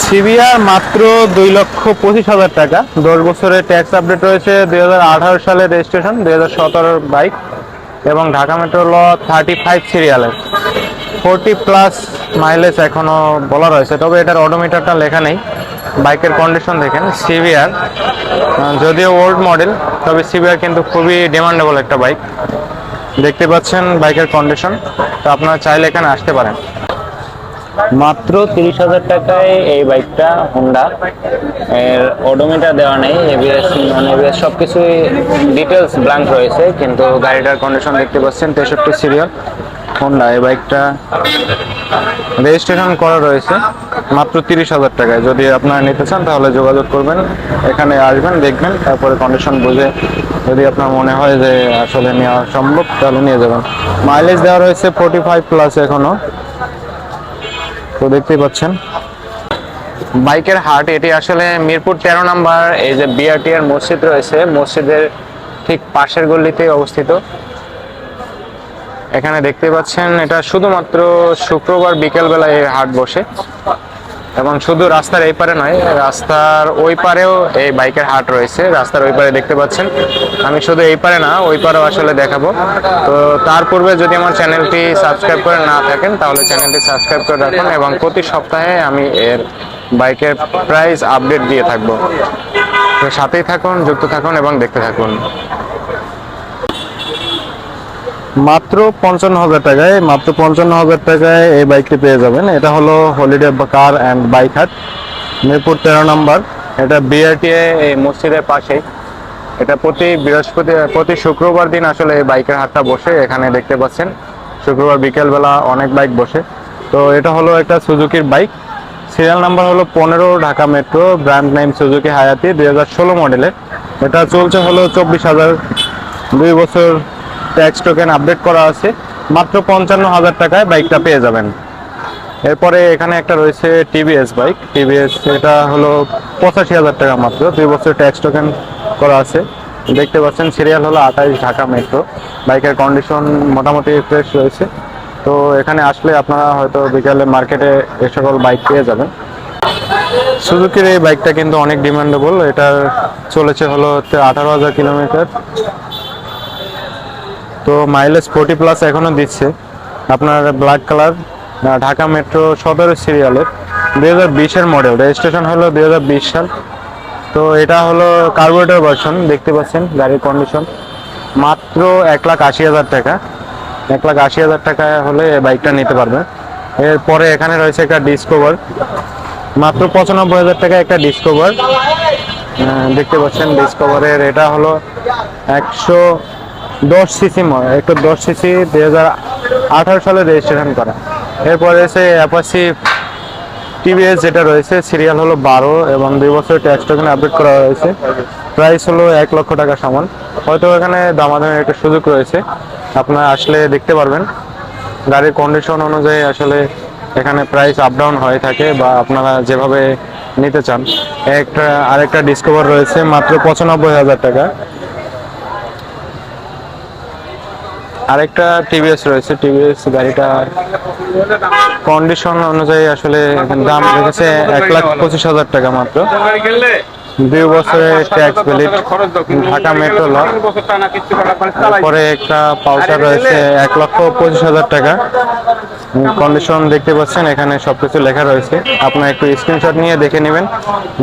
CBR মাত্র দুই লক্ষ পঁচিশ হাজার টাকা। দশ বছরের ট্যাক্স আপডেট রয়েছে দুই হাজার সালের রেজিস্ট্রেশন দুই হাজার সতেরোর বাইক এবং ঢাকা মেট্রো ল থার্টি ফাইভ সিরিয়ালের ফোরটি প্লাস মাইলেজ এখনও বলা রয়েছে, তবে এটার অডোমিটারটা লেখা নেই। বাইকের কন্ডিশন দেখেন সিভিআর যদিও ওল্ড মডেল তবে সিভিআর কিন্তু খুবই ডিমান্ডেবল একটা বাইক দেখতে পাচ্ছেন বাইকের কন্ডিশন তো আপনারা চাইলে এখানে আসতে পারেন। মাত্র তিরিশ হাজার টাকায় এই বাইকটা হোন্ডা এর অডোমিটার দেওয়া নেই, এবিএস নন এবিএস সব কিছুই ডিটেলস ব্ল্যাঙ্ক রয়েছে, কিন্তু গাড়িটার কন্ডিশন দেখতে পাচ্ছেন, তেষট্টি সিরিয়াল হোন্ডা এই বাইকটা রেজিস্ট্রেশন করা রয়েছে, মাত্র তিরিশ হাজার টাকায়। যদি আপনারা নিতে চান, তাহলে যোগাযোগ করবেন, এখানে আসবেন, দেখবেন, তারপরে কন্ডিশন বুঝে যদি আপনার মনে হয় যে আসলে নেওয়া সম্ভব, তাহলে নিয়ে যাবেন। মাইলেজ দেওয়া রয়েছে ফোর্টি ফাইভ প্লাস এখনও। তো দেখতেই পাচ্ছেন। বাইকের হাট, এটি আসলে মিরপুর তেরো নাম্বার, এই যে বিআরটি এর মসজিদ রয়েছে। মসজিদের ঠিক পাশের গল্লিতেই অবস্থিত। এখানে দেখতে পাচ্ছেন, এটা শুধুমাত্র শুক্রবার বিকেলবেলায় হাট বসে। এবং শুধু রাস্তার এই পারে নয়, রাস্তার ওই পারেও এই বাইকের হাট রয়েছে। রাস্তার ওই পারে দেখতে পাচ্ছেন। আমি শুধু এই পারে না, ওই পারেও আসলে দেখাবো। তো তার পূর্বে যদি আমার চ্যানেলটি সাবস্ক্রাইব করে না থাকেন, তাহলে চ্যানেলটি সাবস্ক্রাইব করে রাখুন এবং প্রতি সপ্তাহে আমি এর বাইকের প্রাইস আপডেট দিয়ে থাকব। তো সাথেই থাকুন, যুক্ত থাকুন এবং দেখতে থাকুন। মাত্র পঞ্চান্ন হাজার টাকায়, মাত্র পঞ্চান্ন হাজার টাকায় এই বাইকটি পেয়ে যাবেন। এটা হলো হলিডে কার অ্যান্ড বাইক হাট মিরপুর তেরো নম্বর। এটা বিআরটিএ এই মসজিদের পাশেই এটা প্রতি বৃহস্পতি, প্রতি শুক্রবার দিন আসলে এই বাইকের হাটটা বসে, এখানে দেখতে পাচ্ছেন। শুক্রবার বিকেলবেলা অনেক বাইক বসে। তো এটা হলো একটা সুজুকির বাইক সিরিয়াল নাম্বার হলো পনেরো, Dhaka metro brand name Suzuki Hayate, দুই হাজার ষোলো মডেলের এটা চলছে হলো চব্বিশ হাজার। দুই বছর ট্যাক্স টোকেন আপডেট করা আছে, মাত্র পঞ্চান্ন হাজার টাকায় বাইকটা পেয়ে যাবেন। এরপরে এখানে একটা রয়েছে টিভিএস বাইক। টিভিএস এটা হলো পঁচাশি হাজার টাকা মাত্র, দুই বছর ট্যাক্স টোকেন করা আছে। দেখতে পাচ্ছেন, সিরিয়াল হলো আঠাইশ ঢাকা মেট্রো। বাইকের কন্ডিশন মোটামুটি ফ্রেশ রয়েছে। তো এখানে আসলে আপনারা হয়তো বিকালে মার্কেটে এ সকল বাইক পেয়ে যাবেন। সুজুকির এই বাইকটা কিন্তু অনেক ডিমান্ডেবল এটা চলেছে হলো হচ্ছে আঠারো হাজার কিলোমিটার। তো মাইলেজ ফোর্টি প্লাস এখনও দিচ্ছে। আপনার ব্ল্যাক কালার ঢাকা মেট্রো সতেরো সিরিয়ালের দুই হাজার বিশের মডেল রেজিস্ট্রেশন হলো দুই হাজার বিশ সাল। তো এটা হলো কার্বোরেটর ভার্সন দেখতে পাচ্ছেন গাড়ির কন্ডিশন মাত্র এক লাখ আশি হাজার টাকা। এক লাখ আশি হাজার টাকা হলে বাইকটা নিতে পারবেন এরপরে এখানে রয়েছে একটা ডিসকভার মাত্র পঁচানব্বই হাজার টাকা একটা ডিসকভার দেখতে পাচ্ছেন ডিসকভারের এটা হলো একশো দশ সিসি একটু দশ সিসি দুই হাজার আঠারো সালে রেজিস্ট্রেশন করা। এরপরে এসে অ্যাপাসি টিভিএস যেটা রয়েছে সিরিয়াল হলো বারো এবং দুই বছর ট্যাক্স টোকেন আপডেট করা হয়েছে। প্রাইস হলো এক লক্ষ টাকা সমান। হয়তো এখানে দামাদামের একটা সুযোগ রয়েছে। আপনারা আসলে দেখতে পারবেন। গাড়ির কন্ডিশন অনুযায়ী আসলে এখানে প্রাইস আপ ডাউন হয়ে থাকে বা আপনারা যেভাবে নিতে চান। একটা, আরেকটা ডিসকভার রয়েছে মাত্র পঁচানব্বই হাজার টাকা। আরেকটা টিভিএস রয়েছে টিভিএস গাড়িটা কন্ডিশন অনুযায়ী আসলে দাম রেখেছে এক লাখ পঁচিশ হাজার টাকা মাত্র। দুই বছরের ট্যাক্স ভ্যালিড ঢাকা মেট্রো ল তারপরে একটা পালসার রয়েছে এক লক্ষ পঁচিশ হাজার টাকা। কন্ডিশন দেখতে পাচ্ছেন, এখানে সবকিছু লেখা রয়েছে। আপনার একটু স্ক্রিনশট নিয়ে দেখে নেবেন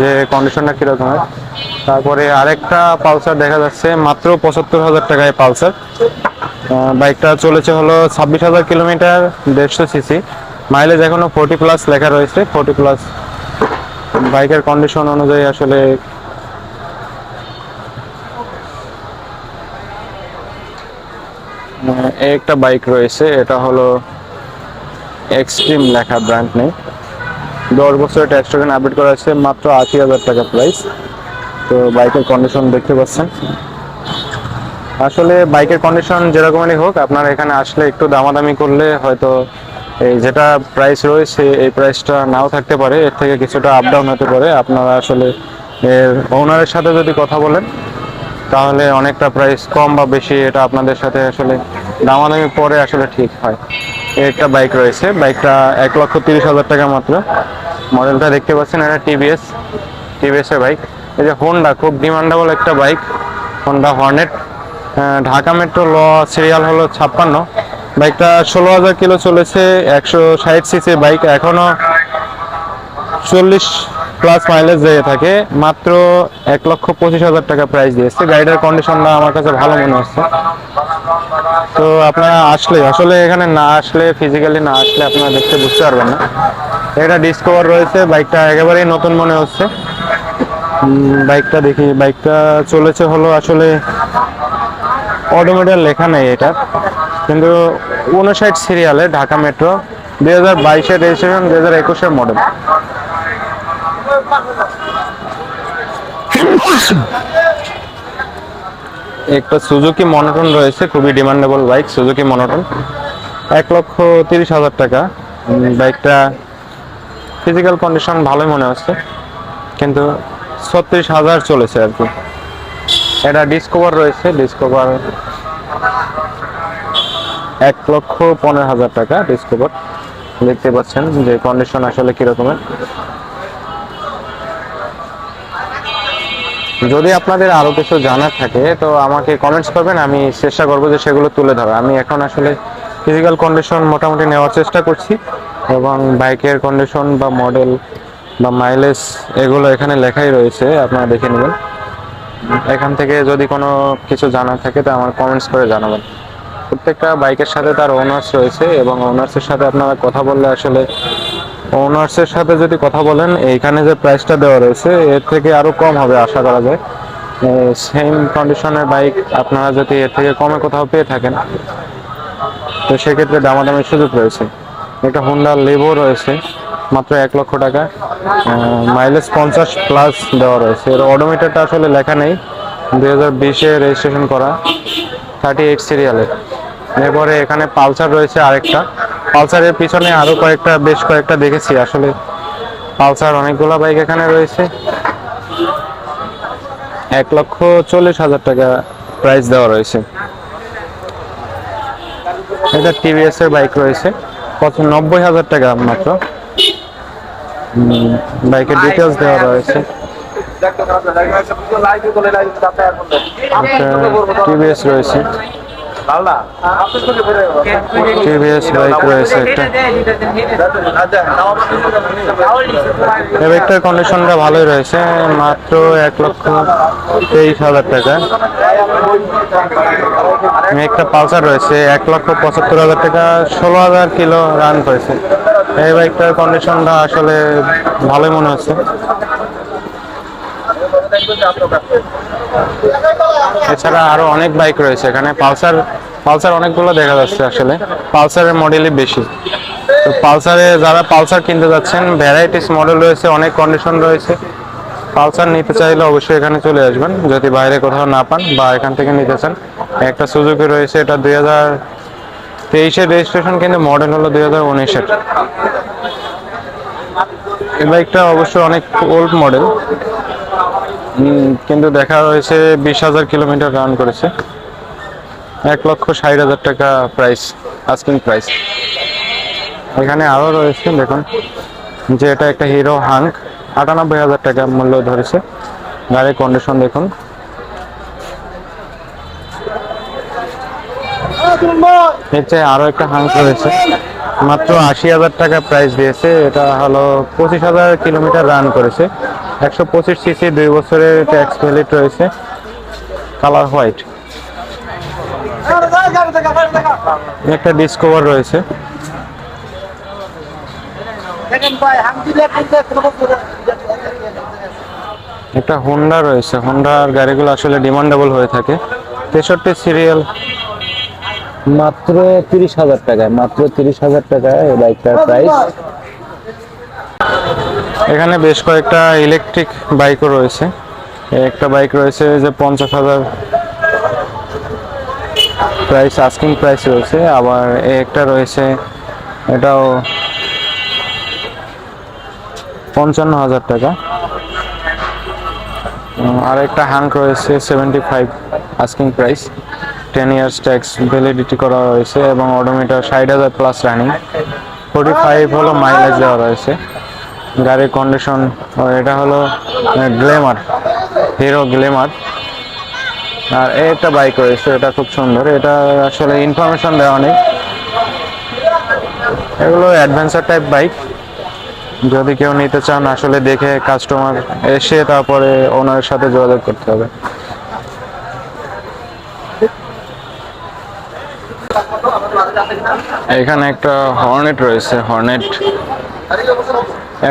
যে কন্ডিশনটা কীরকম হয়। তারপরে আরেকটা পালসার দেখা যাচ্ছে, মাত্র পঁচাত্তর হাজার টাকায় পালসার। বাইকটা চলেছে হলো ছাব্বিশ হাজার কিলোমিটার দেড়শো সিসি। মাইলেজ এখনও ফোর্টি প্লাস লেখা রয়েছে। ফোর্টি প্লাস বাইকের কন্ডিশন অনুযায়ী আসলে একটা বাইক রয়েছে। এটা হলো এক্সট্রিম লেখা ব্র্যান্ড নেই দশ বছরের ট্যাক্স আপডেট করা হয়েছে। মাত্র আশি হাজার টাকা প্রাইস তো বাইকের কন্ডিশন দেখতে পাচ্ছেন। আসলে বাইকের কন্ডিশন যেরকমই হোক, আপনার এখানে আসলে একটু দামাদামি করলে হয়তো এই যেটা প্রাইস রয়েছে, এই প্রাইসটা নাও থাকতে পারে। এর থেকে কিছুটা আপ ডাউন হতে পারে। আপনারা আসলে এর ওনারের সাথে যদি কথা বলেন, তাহলে অনেকটা প্রাইস কম বা বেশি এটা আপনাদের সাথে আসলে দামাদামি পরে আসলে ঠিক হয়। একটা বাইক রয়েছে। বাইকটা এক লক্ষ তিরিশ হাজার টাকা মাত্র। মডেলটা দেখতে পাচ্ছেন, এটা টিভিএস টিভিএস এর বাইক এই যে হোন্ডা খুব ডিমান্ডেবল একটা bike Honda Hornet Dhaka metro ল সিরিয়াল হলো ছাপ্পান্ন। বাইকটা ষোলো হাজার কিলো চলেছে, একশো ষাট সিসি বাইক এখনও চল্লিশ প্লাস মাইলেজ দিয়ে থাকে। মাত্র এক লক্ষ পঁচিশ হাজার টাকা প্রাইস দিয়েছে। গাড়িটার কন্ডিশনটা আমার কাছে ভালো মনে হচ্ছে। তো আপনারা আসলে আসলে এখানে না আসলে ফিজিক্যালি না আসলে আপনারা দেখতে বুঝতে পারবেন না। এটা ডিসকভার রয়েছে, বাইকটা একেবারেই নতুন মনে হচ্ছে। বাইকটা দেখি, বাইকটা চলেছে হলো আসলে অটোমেটার লেখা নেই এটা। কিন্তু উনষাট সিরিয়ালে ঢাকা মেট্রো দুই হাজার বাইশের রেজিস্ট্রেশন দুই হাজার একুশের মডেল একটা সুজুকি মনোটন রয়েছে, খুবই ডিমান্ডেবল বাইক সুজুকি মনোটন এক লক্ষ তিরিশ হাজার টাকা। বাইকটা ফিজিক্যাল কন্ডিশন ভালোই মনে হচ্ছে। কিন্তু ছত্রিশ হাজার চলেছে আর কি। এটা ডিসকভার রয়েছে ডিসকভার এক লক্ষ পনেরো হাজার টাকা ডিসকভার দেখতে পাচ্ছেন যে কন্ডিশন আসলে কিরকমের যদি আপনাদের আরও কিছু জানার থাকে, তো আমাকে কমেন্টস করবেন, আমি চেষ্টা করব যে সেগুলো তুলে ধরা আমি এখন আসলে ফিজিক্যাল কন্ডিশন মোটামুটি নেওয়ার চেষ্টা করছি, এবং বাইকের কন্ডিশন বা মডেল বা মাইলেজ এগুলো এখানে লেখাই রয়েছে, আপনারা দেখে নেবেন। এখান থেকে যদি কোনো কিছু জানার থাকে, তো আমার কমেন্টস করে জানাবেন। প্রত্যেকটা বাইকের সাথে তার ওনার্স রয়েছে এবং ওনার্সের সাথে আপনারা কথা বললে আসলে ওনার্সের সাথে যদি কথা বলেন, এইখানে যে প্রাইসটা দেওয়া রয়েছে, এর থেকে আরও কম হবে আশা করা যায়। সেম কন্ডিশনের বাইক আপনারা যদি এর থেকে কমে কোথাও পেয়ে থাকেন, তো সেক্ষেত্রে দামাদামির সুযোগ রয়েছে। একটা হোন্ডা লেভো রয়েছে। মাত্র এক লক্ষ টাকা। মাইলেজ পঞ্চাশ প্লাস দেওয়া রয়েছে। এর অডোমিটারটা আসলে লেখা নেই। দুই হাজার বিশে রেজিস্ট্রেশন করা। থার্টি এইট সিরিয়ালের এরপরে এখানে পালসার রয়েছে আরেকটা। পালসারের পিছনে আরও কয়েকটা, বেশ কয়েকটা দেখেছি। আসলে পালসার অনেকগুলো বাইক এখানে রয়েছে। এক লক্ষ চল্লিশ হাজার টাকা প্রাইস দেওয়া রয়েছে। এটা টিভিএস এর বাইক রয়েছে। নব্বই হাজার টাকা মাত্র। বাইকের ডিটেলস দেওয়া রয়েছে। টিভিএস রয়েছে। টিভিএস রয়েছে একটা। কন্ডিশনটা ভালোই রয়েছে, মাত্র এক লক্ষ তেইশ হাজার টাকা। একটা পালসার রয়েছে, এক লক্ষ পঁচাত্তর হাজার টাকা, ষোলো হাজার কিলো রান করেছে এই বাইকটার কন্ডিশনটা আসলে ভালোই মনে হচ্ছে। এছাড়া আরও অনেক বাইক রয়েছে, এখানে পালসার পালসার অনেকগুলো দেখা যাচ্ছে আসলে। পালসারের মডেলই বেশি। তো পালসারে যারা পালসার কিনতে যাচ্ছেন ভ্যারাইটিস মডেল রয়েছে, অনেক কন্ডিশন রয়েছে। পালসার নিতে চাইলে অবশ্যই এখানে চলে আসবেন। যদি বাইরে কোথাও না পান বা এখান থেকে নিতে চান, একটা সুজুকি রয়েছে, এটা দুই হাজার তেইশের রেজিস্ট্রেশন কিন্তু মডেল হলো দুই হাজার উনিশের। এই বাইকটা অবশ্য অনেক ওল্ড মডেল কিন্তু দেখা হয়েছে বিশ হাজার কিলোমিটার রান করেছে। এক লক্ষ ষাট হাজার টাকা প্রাইস আস্কিং প্রাইস এখানে আরও রয়েছে, দেখুন, যে এটা একটা হিরো হাঙ্ক আটানব্বই হাজার টাকা মূল্য ধরেছে। গাড়ির কন্ডিশন দেখুন। এর চেয়ে আরও একটা হাঙ্ক রয়েছে। মাত্র আশি হাজার টাকা প্রাইস দিয়েছে। এটা হলো পঁচিশ হাজার কিলোমিটার রান করেছে। একশো পঁচিশ সিসি দুই বছরের ট্যাক্স ভ্যালিড রয়েছে। কালার হোয়াইট একটা ডিসকভার রয়েছে। একটা হোন্ডা রয়েছে। হোন্ডার গাড়িগুলো আসলে ডিমান্ডেবল হয়ে থাকে। তেষট্টি সিরিয়াল মাত্র তিরিশ হাজার টাকায়, মাত্র তিরিশ হাজার টাকায় এই বাইকটার প্রাইস এখানে বেশ কয়েকটা ইলেকট্রিক বাইকও রয়েছে। একটা বাইক রয়েছে যে পঞ্চাশ হাজার প্রাইস আস্কিং প্রাইস রয়েছে। আবার একটা রয়েছে, এটাও পঞ্চান্ন হাজার টাকা। আর একটা হ্যাঙ্ক রয়েছে seventy five asking price ten years tax validity করা রয়েছে এবং অডোমিটার ষাট হাজার প্লাস রানিং ফোর্টি ফাইভ হলো মাইলেজ দেওয়া রয়েছে। গাড়ির কন্ডিশন এটা হলো গ্লেমার হিরো গ্লেমার আর একটা বাইক রয়েছে, এটা খুব সুন্দর। এটা আসলে ইনফরমেশন দেওয়া নেই। এগুলো অ্যাডভেঞ্চার টাইপ বাইক যদি কেউ নিতে চান, আসলে দেখে কাস্টমার এসে তারপরে ওনার সাথে যোগাযোগ করতে হবে। এখানে একটা হর্নেট রয়েছে, হর্নেট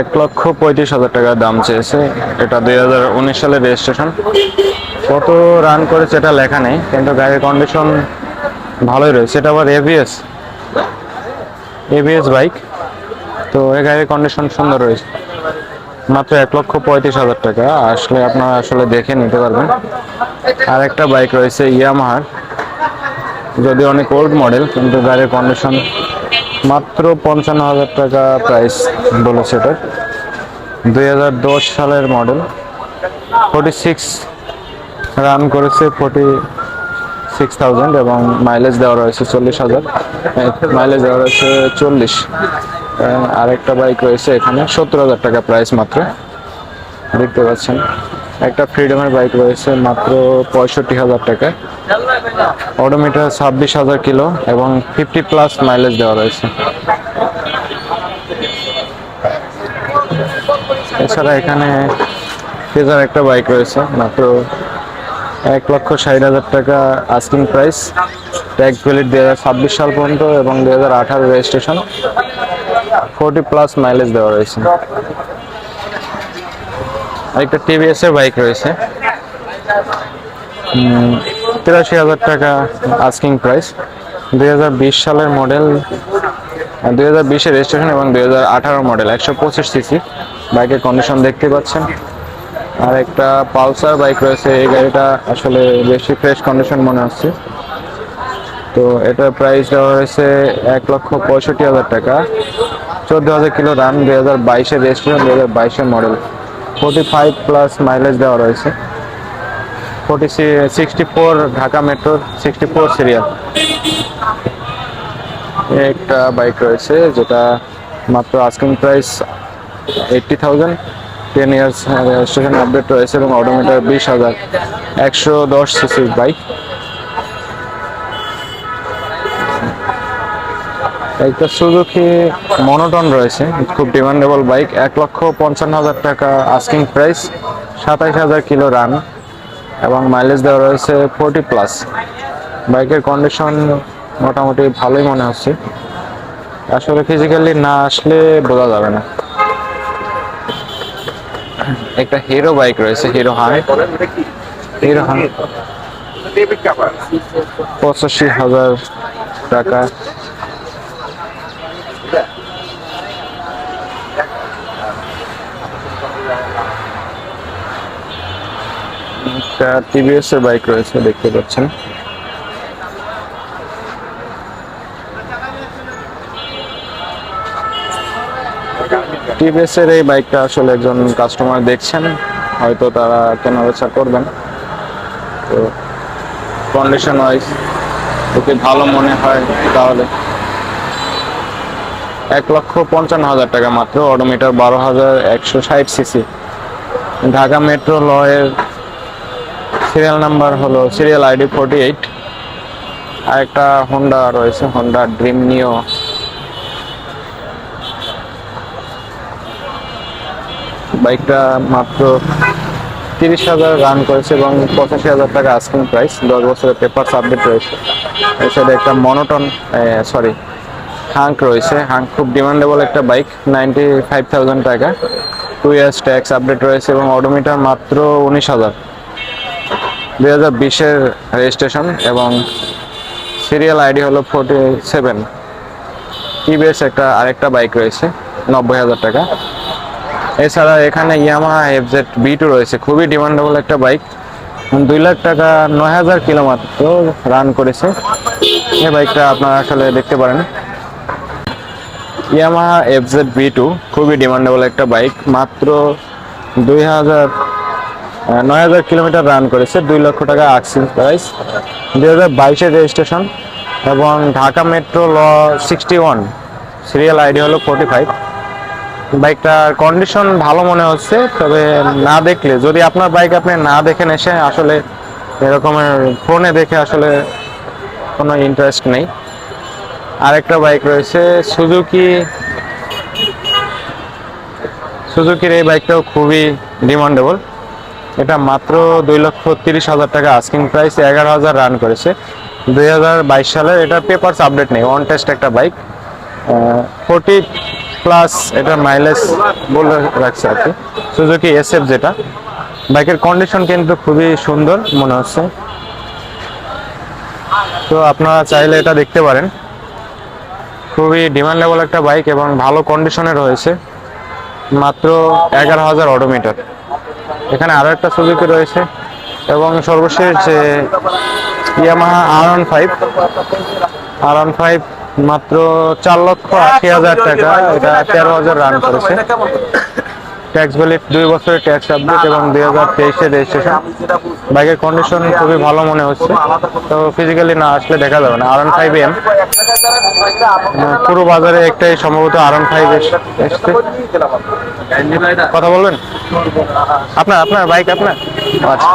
এক লক্ষ পঁয়ত্রিশ হাজার টাকা দাম চেয়েছে। এটা দুই হাজার উনিশ সালের রেজিস্ট্রেশন কত রান করেছে এটা লেখা নেই, কিন্তু গাড়ির কন্ডিশন ভালোই রয়েছে। এটা আবার এভিএস এভিএস বাইক তো এই গাড়ির কন্ডিশন সুন্দর রয়েছে। মাত্র এক লক্ষ পঁয়ত্রিশ হাজার টাকা। আসলে আপনারা আসলে দেখে নিতে পারবেন। আর একটা বাইক রয়েছে ইয়ামাহার। যদি অনেক ওল্ড মডেল কিন্তু গাড়ির কন্ডিশন মাত্র পঞ্চান্ন হাজার টাকা প্রাইস বলেছে এটা। দুই হাজার দশ সালের মডেল ফোর্টি সিক্স রান করেছে ফোর্টি সিক্স থাউজেন্ড এবং মাইলেজ দেওয়া রয়েছে চল্লিশ হাজার। মাইলেজ দেওয়া রয়েছে চল্লিশ। আরেকটা বাইক রয়েছে এখানে, সত্তর হাজার টাকা প্রাইস মাত্র। দেখতে পাচ্ছেন। একটা ফ্রিডমের বাইক রয়েছে মাত্র পঁয়ষট্টি হাজার টাকা। অডোমিটার ছাব্বিশ হাজার কিলো এবং ফিফটি প্লাস মাইলেজ দেওয়া রয়েছে। এছাড়া এখানে ফেজার একটা বাইক রয়েছে, মাত্র এক লক্ষ ষাট হাজার টাকা আস্কিং প্রাইস ট্যাক্স ভ্যালিড দু হাজার ছাব্বিশ সাল পর্যন্ত এবং দু হাজার আঠারো রেজিস্ট্রেশন। ফোর্টি প্লাস মাইলেজ দেওয়া রয়েছে। একটা টিভিএস এর বাইক রয়েছে। তিরাশি হাজার টাকা আস্কিং প্রাইস দুই হাজার বিশ সালের মডেল দুই হাজার বিশের রেজিস্ট্রেশন এবং দুই হাজার আঠারো মডেল একশো পঁচিশ সিসি বাইকের কন্ডিশন দেখতে পাচ্ছেন। আর একটা পালসার বাইক রয়েছে, এই গাড়িটা আসলে বেশি ফ্রেশ কন্ডিশন মনে হচ্ছে। তো এটার প্রাইস দেওয়া হয়েছে এক লক্ষ পঁয়ষট্টি হাজার টাকা। চোদ্দ হাজার কিলো রান দুই হাজার বাইশের রেজিস্ট্রেশন দুই হাজার বাইশের model forty five plus mileage দেওয়া রয়েছে। ফোর্টি সিক্সটি ফোর ঢাকা মেট্রোর সিক্সটি ফোর সিরিয়াল একটা বাইক রয়েছে যেটা মাত্র asking price eighty thousand ten years registration update রয়েছে এবং অটোমিটার বিশ হাজার। একশো দশ সিসির বাইক একটা সুজুকি মনোটন রয়েছে, খুব ডিমান্ডেবল বাইক এক লক্ষ পঞ্চান্ন হাজার টাকা আস্কিং প্রাইস সাতাইশ হাজার কিলো রান এবং মাইলেজ দেওয়া রয়েছে ফোর্টি প্লাস বাইকের কন্ডিশন মোটামুটি ভালোই মনে হচ্ছে। আসলে ফিজিক্যালি না আসলে বোঝা যাবে না। একটা হিরো বাইক রয়েছে হিরো হান হিরো হান পঁচাশি হাজার টাকা। একটা টিভিএস এর বাইক রয়েছে, দেখতে পাচ্ছেন। টিভিএস এর এই বাইকটা আসলে একজন কাস্টমার দেখছেন, হয়তো তারা কেনা বেচা করবেন। তো কন্ডিশন ওয়াইজ যদি ভালো মনে হয়, তাহলে এক লক্ষ পঞ্চান্ন হাজার টাকা মাত্র অডোমিটার বারো হাজার একশো ষাট সিসি ঢাকা মেট্রো লয়ের সিরিয়াল নাম্বার হলো সিরিয়াল আইডি ফোর্টি এইট। আর একটা হোন্ডা রয়েছে হোন্ডা ড্রিম নিও বাইকটা মাত্র তিরিশ হাজার রান করেছে এবং পঁচাশি হাজার টাকা আস্কিং প্রাইস দশ বছরের পেপার আপডেট রয়েছে। এর সাথে একটা মনোটন সরি হাঙ্ক রয়েছে। হাঙ্ক খুব ডিমান্ডেবল একটা বাইক নাইনটি ফাইভ থাউজেন্ড টাকা। টু ইয়ার্স ট্যাক্স আপডেট রয়েছে এবং অডোমিটার মাত্র উনিশ হাজার। দুই হাজার বিশের রেজিস্ট্রেশন এবং সিরিয়াল আইডি হলো ফোর্টি সেভেন টিভিএস একটা, আরেকটা বাইক রয়েছে, নব্বই হাজার টাকা। এছাড়া এখানে ইয়ামাহা এফজেড বি টু রয়েছে, খুবই ডিমান্ডেবল একটা বাইক দুই লাখ টাকা, নয় হাজার কিলো মাত্র রান করেছে। এই বাইকটা আপনারা আসলে দেখতে পারেন। ইয়ামাহা এফজেড বি টু খুবই ডিমান্ডেবল একটা বাইক মাত্র দুই হাজার নয় হাজার কিলোমিটার রান করেছে, দুই লক্ষ টাকা আক্সিং প্রাইস দুই হাজার বাইশের রেজিস্ট্রেশন এবং ঢাকা মেট্রো ল সিক্সটি ওয়ান সিরিয়াল আইডি হলো ফোর্টি ফাইভ বাইকটার কন্ডিশন ভালো মনে হচ্ছে, তবে না দেখলে, যদি আপনার বাইক আপনি না দেখেন এসে আসলে এরকমের ফোনে দেখে আসলে কোনো ইন্টারেস্ট নেই। আরেকটা বাইক রয়েছে সুজুকি সুজুকির এই বাইকটাও খুবই ডিমান্ডেবল এটা মাত্র দুই লক্ষ তিরিশ হাজার টাকা। আস্কিং প্রাইস এগারো হাজার রান করেছে। দুই হাজার বাইশ সালের এটার পেপারস আপডেট নেই ওয়ান টেস্ট একটা বাইক ফোর্টি প্লাস এটা মাইলেজ বলে রাখছে আর কি। সুজুকি এসএফ যেটা। বাইকের কন্ডিশন কিন্তু খুবই সুন্দর মনে হচ্ছে। তো আপনারা চাইলে এটা দেখতে পারেন। খুবই ডিমান্ডেবল একটা বাইক এবং ভালো কন্ডিশনে রয়েছে। মাত্র এগারো হাজার অডোমিটার এখানে আরও একটা সুজুকি রয়েছে এবং সর্বশেষ যে Yamaha R one five R one five মাত্র চার লক্ষ আশি হাজার টাকা। এটা তেরো হাজার রান করেছে। ট্যাক্স ভ্যালিড দুই বছরের ট্যাক্স আপডেট এবং দুই হাজার তেইশে রেজিস্ট্রেশন বাইকের কন্ডিশন খুবই ভালো মনে হচ্ছে। তো ফিজিক্যালি না আসলে দেখা যাবে না। আর ওয়ান ফাইভ এম পুরো বাজারে একটাই সম্ভবত আর ওয়ান ফাইভ এসছে। কথা বলবেন? আপনার আপনার বাইক আপনার? আচ্ছা।